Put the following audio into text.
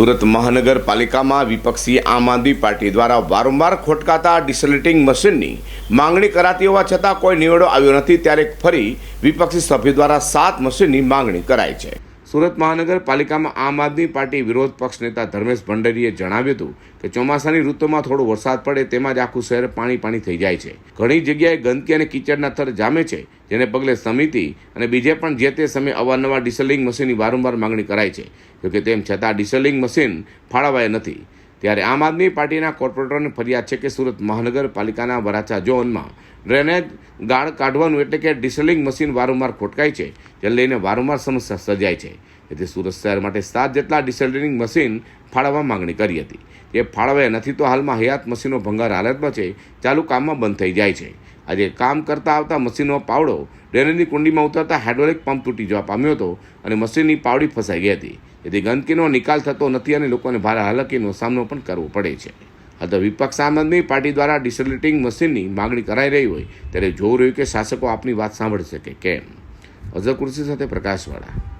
સુરત મહાનગરપાલિકામાં વિપક્ષી આમ આદમી પાર્ટી દ્વારા વારંવાર ખોટકાતા ડિસલેટિંગ મશીનની માંગણી કરાતી હોવા છતાં કોઈ નિવેડો આવ્યો નથી, ત્યારે ફરી વિપક્ષી સભ્યો દ્વારા સાત મશીનની માંગણી કરાઈ છે. સુરત મહાનગરપાલિકામાં આમ આદમી પાર્ટી વિરોધ પક્ષ નેતા ધર્મેશ ભંડેરીએ જણાવ્યું હતું કે ચોમાસાની ઋતુમાં થોડો વરસાદ પડે તેમાં જ આખું શહેર પાણી પાણી થઈ જાય છે. ઘણી જગ્યાએ ગંદકી અને કિચડના થર જામે છે, જેને પગલે સમિતિ અને બીજે પણ જે તે સમયે અવારનવાર ડિસલિંગ મશીનની વારંવાર માંગણી કરાય છે, જોકે તેમ છતાં ડિસલિંગ મશીન ફાળવાય નથી. ત્યારે આમ આદમી પાર્ટીના કોર્પોરેટરોને ફરિયાદ છે કે સુરત મહાનગરપાલિકાના વરાછા ઝોનમાં ડ્રેનેજ ગાળ કાઢવાનું એટલે કે ડિસેલિંગ મશીન વારંવાર ખોટકાય છે, જેને લઈને વારંવાર સમસ્યા સર્જાય છે. તેથી સુરત શહેર માટે સાત જેટલા ડિસેલિંગ મશીન ફાળવવા માંગણી કરી હતી. એ ફાળવ્યા નથી તો હાલમાં હયાત મશીનો ભંગાર હાલતમાં છે, ચાલુ કામમાં બંધ થઈ જાય છે. આજે કામ કરતા આવતા મશીનનો પાવડો ડ્રેનેજની કુંડીમાં ઉતરતા હાઇડ્રોલિક પંપ તૂટી જવા પામ્યો હતો અને મશીનની પાવડી ફસાઈ ગઈ હતી. જેથી ગંદકીનો નિકાલ થતો નથી અને લોકોને ભારે હાલકીનો સામનો પણ કરવો પડે છે. તો વિપક્ષ આમ આદમી પાર્ટી દ્વારા ડિસેલિટિંગ મશીનની માગણી કરાઈ રહી હોય ત્યારે જોવું રહ્યું કે શાસકો આપની વાત સાંભળી શકે. કેમ? અઝર કુર્સી સાથે પ્રકાશવાળા.